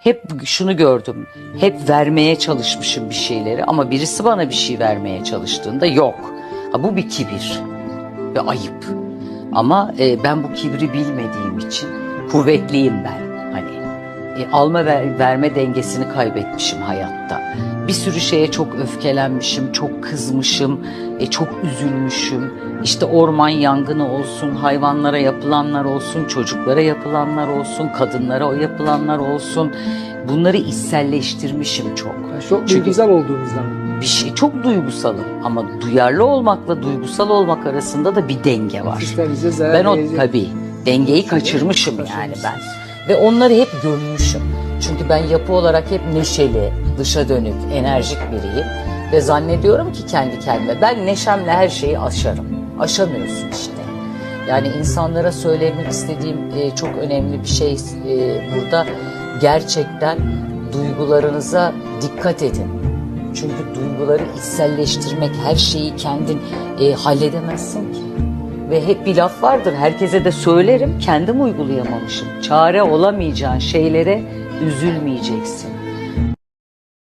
hep şunu gördüm. Hep vermeye çalışmışım bir şeyleri ama birisi bana bir şey vermeye çalıştığında yok. Ha, bu bir kibir ve ayıp. Ama e, ben bu kibri bilmediğim için kuvvetliyim ben. E, alma ver- verme dengesini kaybetmişim hayatta. Bir sürü şeye çok öfkelenmişim, çok kızmışım, e, çok üzülmüşüm. İşte orman yangını olsun, hayvanlara yapılanlar olsun, çocuklara yapılanlar olsun, kadınlara o yapılanlar olsun. Bunları içselleştirmişim çok. Yani çok Çünkü- duygusal olduğunuzdan. Bir şey çok duygusalım ama duyarlı olmakla duygusal olmak arasında da bir denge var. Ben o tabii dengeyi kaçırmışım yani ben. Ve onları hep gömmüşüm. Çünkü ben yapı olarak hep neşeli, dışa dönük, enerjik biriyim. Ve zannediyorum ki kendi kendime ben neşemle her şeyi aşarım. Aşamıyorsun işte. Yani insanlara söylemek istediğim e, çok önemli bir şey e, burada. Gerçekten duygularınıza dikkat edin. Çünkü duyguları içselleştirmek, her şeyi kendin e, halledemezsin ki. Ve hep bir laf vardır, herkese de söylerim, kendim uygulayamamışım. Çare olamayacağın şeylere üzülmeyeceksin.